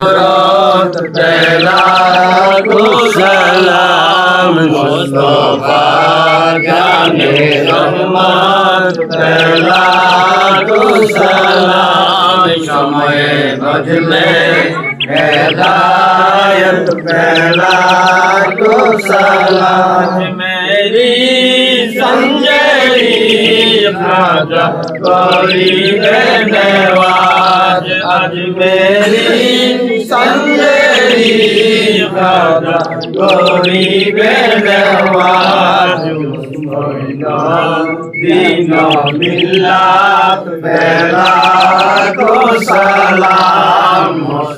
रात पहला को मुस्तफ़ा जाने रहमत पहला को समय बजले हिदायत पहला को मेरी संजय भागा करी देवा খাজা করিবে নেওয়াজ দিন মিল্লাত বেলা তো সালাম।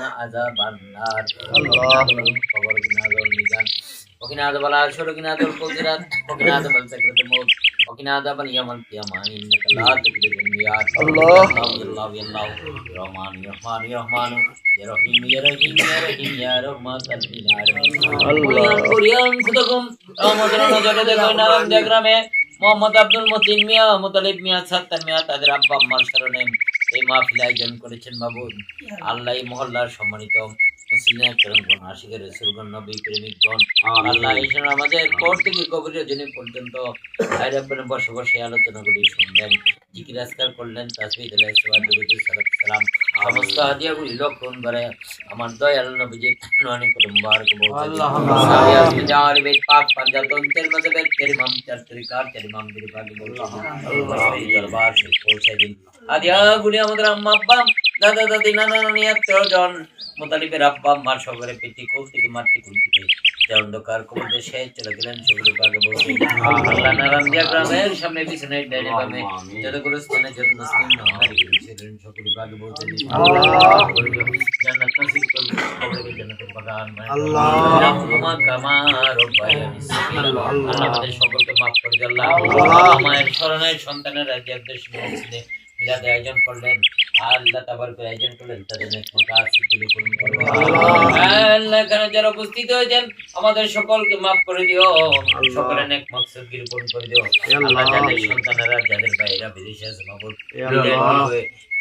وقنا عذاب النار الله قبر بنا ذو الميزان وقنا عذاب العرش وقنا عذاب القدرات وقنا عذاب السكرة الموت وقنا عذاب اليوم القيامة إنك لا تخلف الميعاد الله الله الله يا رحمن يا رحمن يا رحمن يا رحيم يا رحيم يا رحيم يا رحمة للعالمين কুরিয়ান কুরিয়ান খুদকুম রহমতের নজরে দেখো নারায়ণ গ্রামে মোহাম্মদ আব্দুল মতিন মিয়া মুতালিব মিয়া সাত্তার মিয়া তাদের আব্বা আম্মার স্মরণে এই মাহফিলে আয়োজন করেছেন মাবুদ আল্লাহ এই মহল্লার সম্মানিত মুসলিম কেরমগণ আশিকের রসুলগণ নবী প্রেমিকগণ আল্লাহ আমাদের পর থেকে কবির জন্য পর্যন্ত বসে বসে শুনলেন জিকির আজকার করলেন তাসবিদ আলাইহিস সালাম। সমস্ত হাদিয়াগুলি লক্ষণ করে আমার দয়াল নবীজির ননি কুটুম্বার কো সাবিয়া বিজার বে পাক পাঞ্জাতন তেল মজবে তেরি মাম চার তরিকার তেরি মাম দিরি বাকি বলছো এই দরবার সে পৌঁছে দিন। হাদিয়াগুলি আমাদের আম্মা আব্বা দাদা দাদি নানা নানি আত্মীয়জন মোতালিবের আব্বা আম্মার সবরে পেটি কোল থেকে যে অন্ধকার দেশে চলে গেলেন সেগুলো আল্লাহ গ্রামের সামনে পিছনে ডাইনে বামে যতগুলো স্থানে যত মুসলিম নারী ছিলেন সকল বাগে বলতে জান্নাত নসিব করুন কবরকে জান্নাতের বাগান আল্লাহ। রাহমা কামা রব্বায়ানি আল্লাহ আমাদের সকলকে maaf করে আল্লাহ। মায়ের স্মরণের সন্তানের রাজ্যের দেশ মিলাদ আয়োজন করলেন। আল্লাহ তাবারক আয়োজন করলেন তাদের নেক পূরণ করবেন আল্লাহ। এখানে যারা উপস্থিত হয়েছেন আমাদের সকলকে মাফ করে দিও। সকলের নেক মকসদ গিরি পূরণ করে দিও। আল্লাহ। যাদের সন্তানেরা যাদের ভাইরা বিদেশে আছে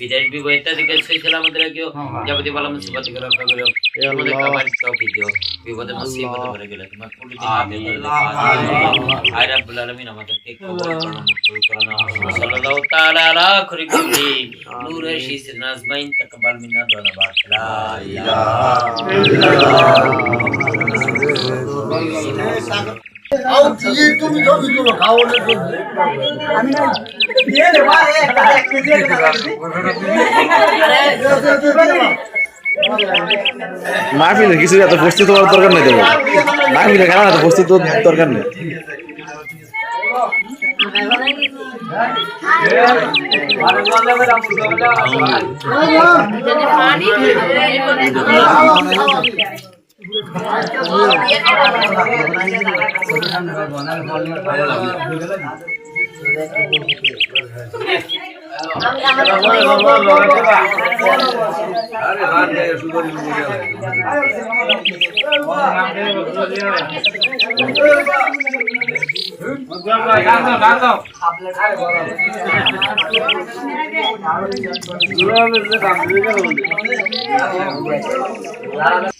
বিদেশ বিবাহ ইত্যাদিকে সেই সালামত রাখিও যাবতীয় ভালো মুসিবত রক্ষা করিও। আমাদের কামার তৌফিক দিও বিপদে মুসিবত করে গেলে তোমার কুলি দিন আয় রাব্বুল আলামিন আমাদেরকে কবুল করুন মকবুল করুন সাল্লাল্লাহু তাআলা আলা খরি কুলি নূরে শীস নাজমাইন তাকবাল মিন্না দোয়া বাক লা ইলাহা মাহফিলের কিছু এত প্রস্তুত হওয়ার দরকার নেই দেবো মাহফিলের কারণ এত প্রস্তুত দরকার নেই। আরে